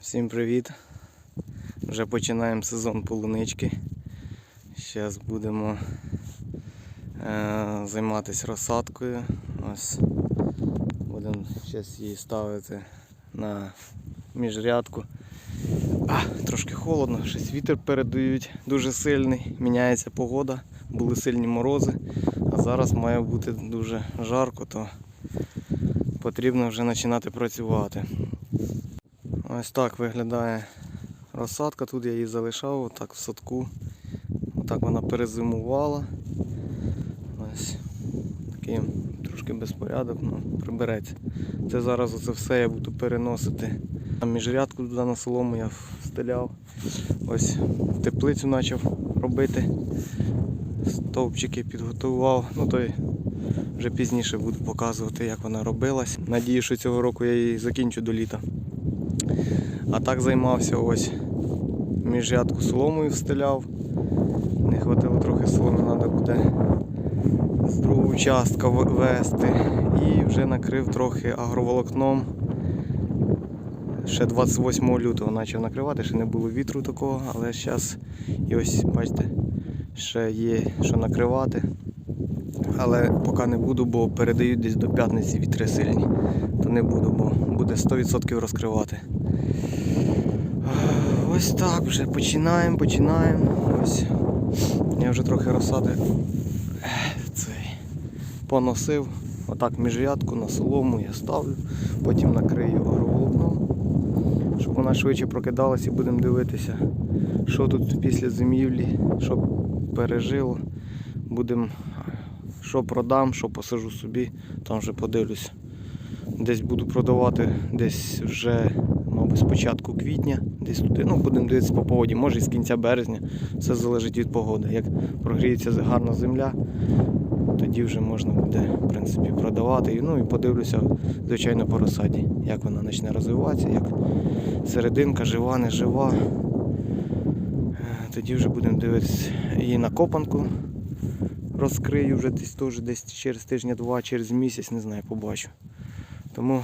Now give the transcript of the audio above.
Всім привіт! Вже починаємо сезон полунички. Зараз будемо е, займатися розсадкою. Ось будемо зараз її ставити на міжрядку. А, трошки холодно, щось вітер передають дуже сильний, міняється погода, були сильні морози, а зараз має бути дуже жарко, то потрібно вже починати працювати. Ось так виглядає розсадка. Тут я її залишав, отак в садку. Отак вона перезимувала. Ось такий трошки безпорядок, ну прибереться. Це зараз оце все я буду переносити. А міжрядку туди на солому я встеляв. Ось теплицю почав робити. Стовпчики підготував. Ну той вже пізніше буду показувати, як вона робилась. Надію, що цього року я її закінчу до літа. А так займався ось міжрядку соломою встиляв. Не хватило трохи соломи, треба буде з другого участка вести. І вже накрив трохи агроволокном. Ще 28 лютого почав накривати, ще не було вітру такого, але зараз і ось бачите, ще є що накривати. Але поки не буду, бо передають десь до п'ятниці вітри сильні. То не буду, бо буде 100% розкривати. Ось так вже починаємо, починаємо. Ось. Я вже трохи розсади цей, поносив. Отак міжрядку на солому я ставлю, потім накрию агроволокном, щоб вона швидше прокидалась і будемо дивитися, що тут після зимівлі, що пережило. Будемо, що продам, що посажу собі, там вже подивлюсь. Десь буду продавати десь вже, мабуть, з початку квітня, десь туди. Ну, будемо дивитися по погоді, може і з кінця березня. Все залежить від погоди. Як прогріється гарна земля, тоді вже можна буде в принципі, продавати. Ну і подивлюся, звичайно, по розсаді, як вона почне розвиватися, як серединка жива, не жива. Тоді вже будемо дивитися її на копанку. Розкрию вже десь теж десь через тижня-два, через місяць, не знаю, побачу. Тому